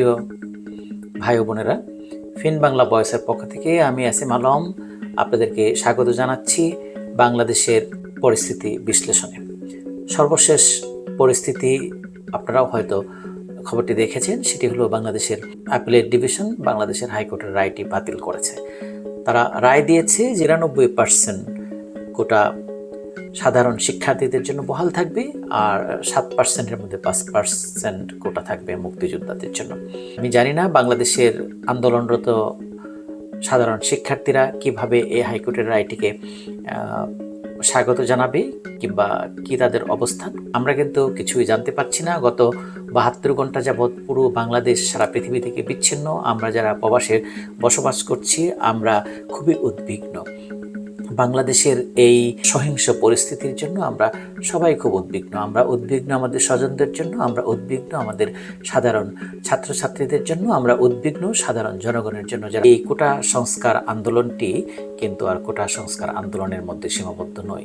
সুপ্রিয় ভাই বোনেরা, ফিন বাংলা বয়সের পক্ষ থেকে আমি আসিম আলম আপনাদেরকে স্বাগত জানাচ্ছি বাংলাদেশের পরিস্থিতি বিশ্লেষণে। সর্বশেষ পরিস্থিতি আপনারাও হয়তো খবরটি দেখেছেন, সেটি হলো বাংলাদেশের অ্যাপিলেট ডিভিশন বাংলাদেশের হাইকোর্টের রায়টি বাতিল করেছে। তারা রায় দিয়েছে নিরানব্বই পার্সেন্ট কোটা সাধারণ শিক্ষার্থীদের জন্য বহাল থাকবে আর সাত পার্সেন্টের মধ্যে পাঁচ পার্সেন্ট কোটা থাকবে মুক্তিযোদ্ধাদের জন্য। আমি জানি না বাংলাদেশের আন্দোলনরত সাধারণ শিক্ষার্থীরা কীভাবে এই হাইকোর্টের রায়টিকে স্বাগত জানাবে কিংবা কি তাদের অবস্থান, আমরা কিন্তু কিছুই জানতে পারছি না। গত বাহাত্তর ঘণ্টা যাবৎ পুরো বাংলাদেশ, সারা পৃথিবী থেকে বিচ্ছিন্ন। আমরা যারা প্রবাসে বসবাস করছি, আমরা খুবই উদ্বিগ্ন। বাংলাদেশের এই সহিংস পরিস্থিতির জন্য আমরা সবাই খুব উদ্বিগ্ন। আমরা উদ্বিগ্ন আমাদের স্বজনদের জন্য, আমরা উদ্বিগ্ন আমাদের সাধারণ ছাত্রছাত্রীদের জন্য, আমরা উদ্বিগ্ন সাধারণ জনগণের জন্য। যারা এই কোটা সংস্কার আন্দোলনটি কিন্তু আর কোটা সংস্কার আন্দোলনের মধ্যে সীমাবদ্ধ নয়।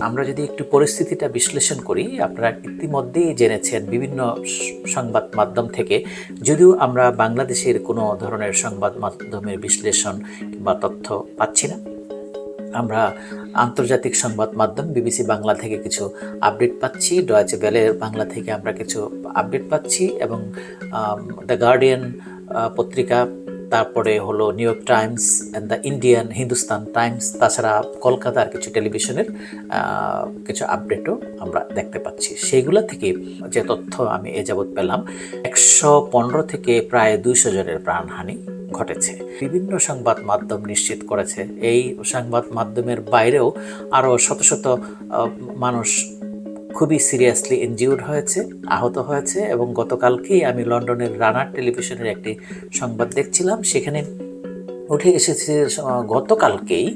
আমরা যদি একটু পরিস্থিতিটা বিশ্লেষণ করি, আপনারা ইতিমধ্যেই জেনেছেন বিভিন্ন সংবাদ মাধ্যম থেকে, যদিও আমরা বাংলাদেশের কোনো ধরনের সংবাদ মাধ্যমের বিশ্লেষণ কিংবা তথ্য পাচ্ছি না। আমরা আন্তর্জাতিক সংবাদ মাধ্যম বিবিসি বাংলা থেকে কিছু আপডেট পাচ্ছি ডয়েচে বেলের বাংলা থেকে আমরা কিছু আপডেট পাচ্ছি এবং দ্য গার্ডিয়ান পত্রিকা, তারপরে হলো New York Times and the Indian Hindustan Times তাছাড়া কলকাতার কিছু টেলিভিশনের কিছু আপডেটও আমরা দেখতে পাচ্ছি। সেইগুলো থেকে যে তথ্য আমি এ যাবৎ পেলাম, একশো পনেরো থেকে প্রায় দুইশো জনের প্রাণহানি। ঘটেছে। বিভিন্ন সংবাদ মাধ্যম নিশ্চিত করেছে। এই সংবাদ মাধ্যমের বাইরেও আরও শত শত মানুষ খুবই সিরিয়াসলি ইনজিউর্ড হয়েছে, আহত হয়েছে এবং গতকালকেই আমি লন্ডনের রানার টেলিভিশনের একটি সংবাদ দেখছিলাম। সেখানে উঠে এসেছে গতকালকেই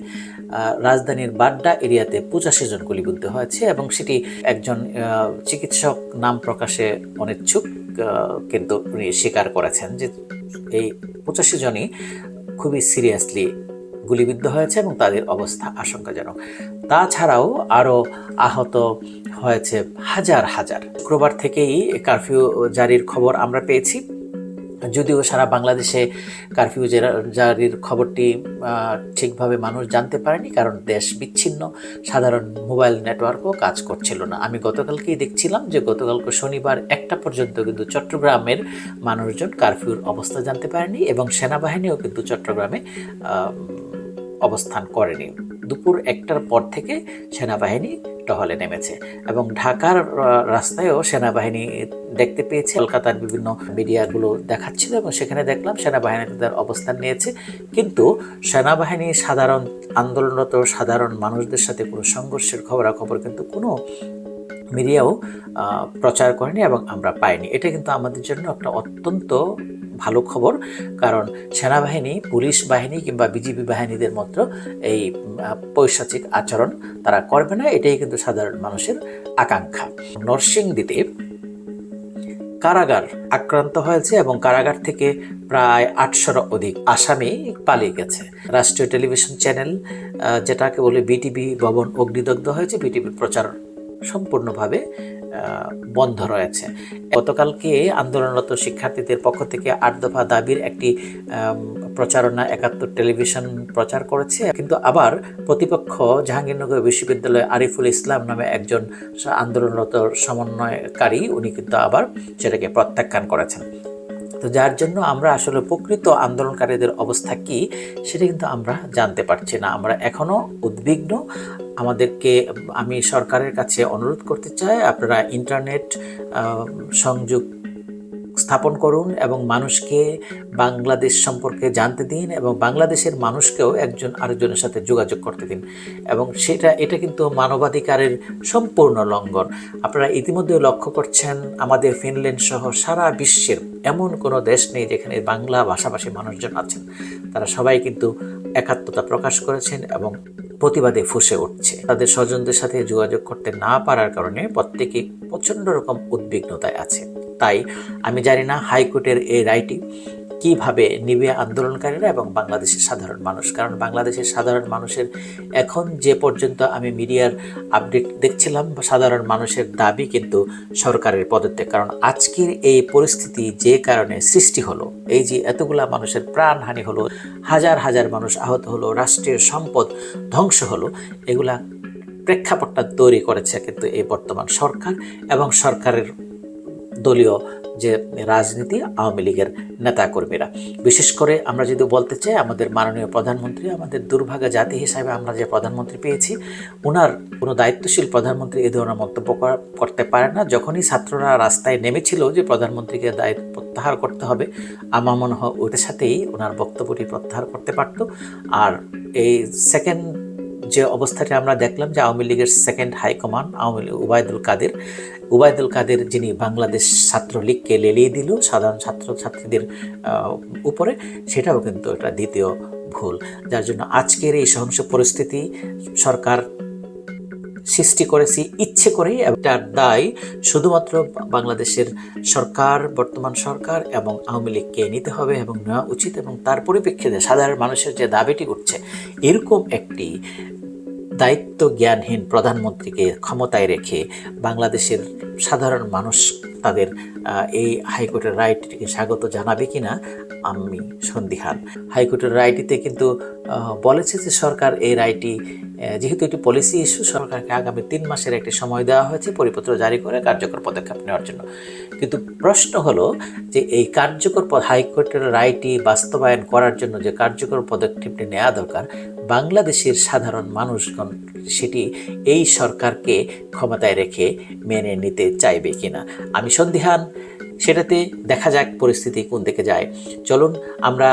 রাজধানীর বাড্ডা এরিয়াতে পঁচাশি জন গুলিবিদ্ধ হয়েছে এবং সেটি একজন চিকিৎসক নাম প্রকাশে অনিচ্ছুক কিন্তু উনি স্বীকার করেছেন যে এই পঁচাশি জনই খুবই সিরিয়াসলি গুলিবিদ্ধ হয়েছে এবং তাদের অবস্থা আশঙ্কাজনক। তাছাড়াও আরও আহত হয়েছে হাজার হাজার। শুক্রবার থেকেই কারফিউ জারির খবর আমরা পেয়েছি। যদিও সারা বাংলাদেশে কারফিউ জেরা- জারির খবরটি ঠিকভাবে মানুষ জানতে পারেনি কারণ দেশ বিচ্ছিন্ন, সাধারণ মোবাইল নেটওয়ার্কও কাজ করছিল না। আমি গতকালকেই দেখছিলাম যে গতকালকে শনিবার একটা পর্যন্ত কিন্তু চট্টগ্রামের মানুষজন কারফিউর অবস্থা জানতে পারেনি এবং সেনাবাহিনীও কিন্তু চট্টগ্রামে অবস্থান করেনি। দুপুর একটার পর থেকে সেনাবাহিনী টহলে নেমেছে এবং ঢাকার রাস্তায়ও সেনাবাহিনী দেখতে পেয়েছে। কলকাতার বিভিন্ন মিডিয়াগুলো দেখাচ্ছিল এবং সেখানে দেখলাম সেনাবাহিনী তাদের অবস্থান নিয়েছে। কিন্তু সেনাবাহিনী সাধারণ, আন্দোলনরত সাধারণ মানুষদের সাথে কোনো সংঘর্ষের খবরাখবর কিন্তু কোনো মিডিয়াও প্রচার করেনি এবং আমরা পাইনি। এটা কিন্তু আমাদের জন্য একটা অত্যন্ত ভালো খবর, কারণ সেনাবাহিনী, পুলিশ বাহিনী কিংবা বিজিবি বাহিনীদের মতো এই পৈশাচিক আচরণ তারা করবে না, এটাই কিন্তু সাধারণ মানুষের আকাঙ্ক্ষা। নরসিংদীতে কারাগার আক্রান্ত হয়েছে এবং কারাগার থেকে প্রায় আটশোর অধিক আসামি পালিয়ে গেছে। রাষ্ট্রীয় টেলিভিশন চ্যানেল যেটাকে বলে বিটিভি ভবন অগ্নিদগ্ধ হয়েছে, বিটিভির প্রচার সম্পূর্ণভাবে বন্ধ রয়েছে। গতকালকে আন্দোলনরত শিক্ষার্থীদের পক্ষ থেকে আট দফা দাবির একটি প্রচারণা একাত্তর টেলিভিশন প্রচার করেছে। কিন্তু আবার প্রতিপক্ষ জাহাঙ্গীরনগর বিশ্ববিদ্যালয়ে আরিফুল ইসলাম নামে একজন আন্দোলনরত সমন্বয়কারী, উনি কিন্তু আবার সেটাকে প্রত্যাখ্যান করেছেন। তো যার জন্য আমরা আসলে প্রকৃত আন্দোলনকারীদের অবস্থা কি, সেটা কিন্তু আমরা জানতে পারছি না। আমরা এখনও উদ্বিগ্ন আমাদেরকে, আমি সরকারের কাছে অনুরোধ করতে চাই, আপনারা ইন্টারনেট সংযোগ স্থাপন করুন এবং মানুষকে বাংলাদেশ সম্পর্কে জানতে দিন এবং বাংলাদেশের মানুষকেও একজন আরেকজনের সাথে যোগাযোগ করতে দিন। এবং সেটা, এটা কিন্তু মানবাধিকারের সম্পূর্ণ লঙ্ঘন। আপনারা ইতিমধ্যে লক্ষ্য করছেন, আমাদের ফিনল্যান্ড সহ সারা বিশ্বের এমন কোনো দেশ নেই যেখানে বাংলা ভাষাভাষী মানুষজন আছেন। তারা সবাই কিন্তু একাত্মতা প্রকাশ করেছেন এবং প্রতিবাদে ফুসে উঠছে। তাদের স্বজনদের সাথে যোগাযোগ করতে না পারার কারণে প্রত্যেকে প্রচণ্ড রকম উদ্বিগ্নতায় আছে। তাই, আমি জানি না হাইকোর্টের এই রায়টি কীভাবে নিবে আন্দোলনকারীরা এবং বাংলাদেশের সাধারণ মানুষ? কারণ বাংলাদেশের সাধারণ মানুষের এখন যে পর্যন্ত আমি মিডিয়ার আপডেট দেখছিলাম, সাধারণ মানুষের দাবি কিন্তু সরকারের পদত্যাগ। কারণ আজকের এই পরিস্থিতি যে কারণে সৃষ্টি হলো, এই যে এতগুলা মানুষের প্রাণহানি হলো, হাজার হাজার মানুষ আহত হলো, রাষ্ট্রীয় সম্পদ ধ্বংস হলো, এগুলা প্রেক্ষাপটটা তৈরি করেছে কিন্তু এই বর্তমান সরকার এবং সরকারের দলীয় যে রাজনীতি, আওয়ামী লীগের নেতাকর্মীরা। বিশেষ করে আমরা যদি বলতে চাই, আমাদের মাননীয় প্রধানমন্ত্রী, আমাদের দুর্ভাগা জাতি হিসাবে আমরা যে প্রধানমন্ত্রী পেয়েছি ওনার কোনো দায়িত্বশীল প্রধানমন্ত্রী এ ধরনের মন্তব্য করতে পারে না। যখনই ছাত্ররা রাস্তায় নেমেছিল যে প্রধানমন্ত্রীকে দায়িত্ব প্রত্যাহার করতে হবে, আমার মনে হয় ওইটার সাথেই ওনার বক্তব্যটি প্রত্যাহার করতে পারতো। আর এই সেকেন্ড যে অবস্থাটি আমরা দেখলাম যে আওয়ামী লীগের second high command Awami League Obaidul Quader. Obaidul Quader যিনি বাংলাদেশ ছাত্রলীগকে লেলিয়ে দিল সাধারণ ছাত্র ছাত্রীদের উপরে, সেটাও কিন্তু একটা দ্বিতীয় ভুল। যার জন্য আজকের এই সহিংস পরিস্থিতি সরকার সৃষ্টি করেছি ইচ্ছে করেই তার দায় শুধুমাত্র বাংলাদেশের সরকার, বর্তমান সরকার এবং আওয়ামী লীগকে নিতে হবে এবং নেওয়া উচিত এবং তার পরিপ্রেক্ষিতে সাধারণ মানুষের যে দাবিটি উঠছে, এরকম একটি দায়িত্ব জ্ঞানহীন প্রধানমন্ত্রীকে ক্ষমতায় রেখে বাংলাদেশের সাধারণ মানুষ তাদের এই হাইকোর্টের রায়টিকে স্বাগত জানাবে কিনা আমি সন্দিহান। হাইকোর্টের রায়টিতে কিন্তু বলেছে যে সরকার এই রায়টি যেহেতু একটি পলিসি ইস্যু সরকারকে আগামী তিন মাসের একটি সময় দেওয়া হয়েছে পরিপত্র জারি করে কার্যকর পদক্ষেপ নেওয়ার জন্য। কিন্তু প্রশ্ন হলো যে এই কার্যকর হাইকোর্টের রায়টি বাস্তবায়ন করার জন্য যে কার্যকর পদক্ষেপটি নেওয়া দরকার, বাংলাদেশের সাধারণ মানুষগণ সেটি এই সরকারকে ক্ষমতায় রেখে মেনে নিতে চাইবে কিনা? আমি সন্দিহান, সেটাতে দেখা যাক পরিস্থিতি কোন দিকে যায়। চলুন, আমরা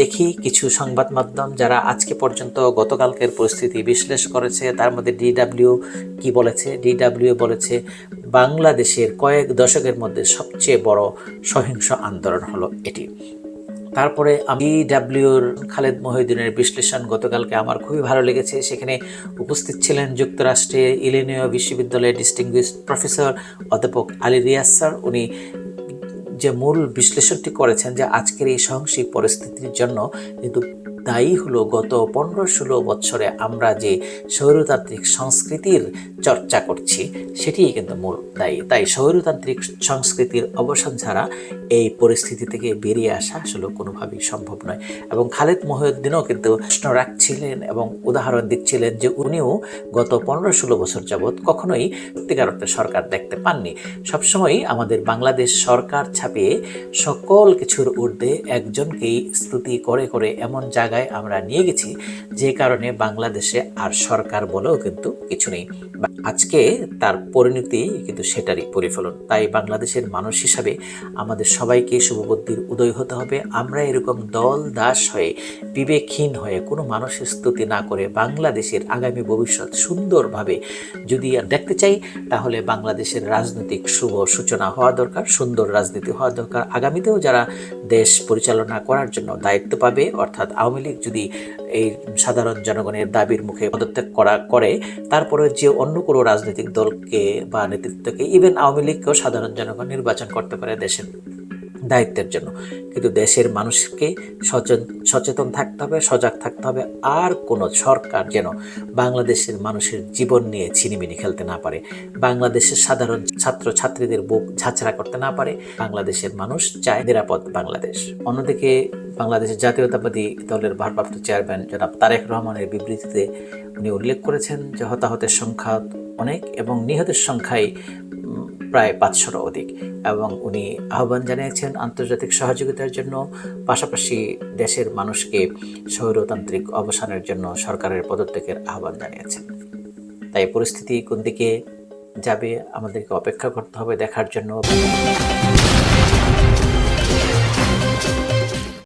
দেখি কিছু সংবাদ মাধ্যম যারা আজকে পর্যন্ত গতকালকের পরিস্থিতি বিশ্লেষ করেছে। তার মধ্যে ডিডাব্লিউ কি বলেছে? ডিডাব্লিউ বলেছে, বাংলাদেশের কয়েক দশকের মধ্যে সবচেয়ে বড় সহিংস আন্দোলন হলো এটি। তারপরে আমি ডাব্লিউর খালেদ মহিউদ্দিনের বিশ্লেষণ গতকালকে আমার খুবই ভালো লেগেছে। সেখানে উপস্থিত ছিলেন যুক্তরাষ্ট্রে ইলিনিয় বিশ্ববিদ্যালয়ের ডিস্টিংগুইশ প্রফেসর অধ্যাপক আলী রিয়াজ স্যার। উনি যে মূল বিশ্লেষণটি করেছেন যে আজকের এই সহংসিক পরিস্থিতির জন্য কিন্তু দায়ী হলো গত পনেরো ষোলো বছরে আমরা যে স্বৈরতান্ত্রিক সংস্কৃতির চর্চা করছি, সেটিই কিন্তু মূল দায়ী। তাই স্বৈরতান্ত্রিক সংস্কৃতির অবসান ছাড়া এই পরিস্থিতি থেকে বেরিয়ে আসা আসলে কোনোভাবেই সম্ভব নয়। এবং খালেদ মহিউদ্দিনও কিন্তু প্রশ্ন রাখছিলেন এবং উদাহরণ দিচ্ছিলেন যে উনিও গত পনেরো ষোলো বছর যাবৎ কখনোই সত্যিকার অর্থে সরকার দেখতে পাননি। সবসময়ই আমাদের বাংলাদেশ সরকার ছাপিয়ে সকল কিছুর ঊর্ধ্বে একজনকেই স্তুতি করে করে এমন জায়গায় আমরা নিয়ে গেছি, যে কারণে বাংলাদেশে আর সরকার বলেও কিন্তু কিছু নেই। আজকে তার পরিণতি কিন্তু সেটারই পরিফলন। তাই বাংলাদেশের মানুষ হিসাবে আমাদের সবাইকে শুভবুদ্ধির উদয় হতে হবে। আমরা এরকম দল, দাস হয়ে, বিবেকহীন হয়ে কোনো মানুষের স্তুতি না করে বাংলাদেশের আগামী ভবিষ্যৎ সুন্দরভাবে যদি দেখতে চাই, তাহলে বাংলাদেশের রাজনৈতিক শুভ সূচনা হওয়া দরকার, সুন্দর রাজনীতি হওয়া দরকার। আগামীতেও যারা দেশ পরিচালনা করার জন্য দায়িত্ব পাবে, অর্থাৎ আওয়ামী লীগ যদি এই সাধারণ জনগণের দাবির মুখে পদত্যাগ করা করে, তারপরে যে অন্য কোনো রাজনৈতিক দলকে বা নেতৃত্বকে ইভেন আওয়ামী লীগকেও সাধারণ জনগণ নির্বাচন করতে পারে দেশের দায়িত্বের জন্য। কিন্তু দেশের মানুষকে সচেতন সচেতন থাকতে হবে সজাগ থাকতে হবে। আর কোনো সরকার যেন বাংলাদেশের মানুষের জীবন নিয়ে ছিনিমিনি খেলতে না পারে। বাংলাদেশের সাধারণ ছাত্র ছাত্রীদের বুক ঝাঁচড়া করতে না পারে। বাংলাদেশের মানুষ চায় নিরাপদ বাংলাদেশ। অন্যদিকে বাংলাদেশের জাতীয়তাবাদী দলের ভারপ্রাপ্ত চেয়ারম্যান জনাব তারেক রহমানের বিবৃতিতে উনি উল্লেখ করেছেন যে হতাহতের সংখ্যা অনেক এবং নিহতের সংখ্যাই উম, প্রায় পাঁচশোরও অধিক। এবং উনি আহ্বান জানিয়েছেন আন্তর্জাতিক সহযোগিতার জন্য, পাশাপাশি দেশের মানুষকে স্বৈরতান্ত্রিক অবসানের জন্য সরকারের পদত্যাগের আহ্বান জানিয়েছেন। তাই পরিস্থিতি কোন দিকে যাবে, আমাদেরকে অপেক্ষা করতে হবে দেখার জন্য।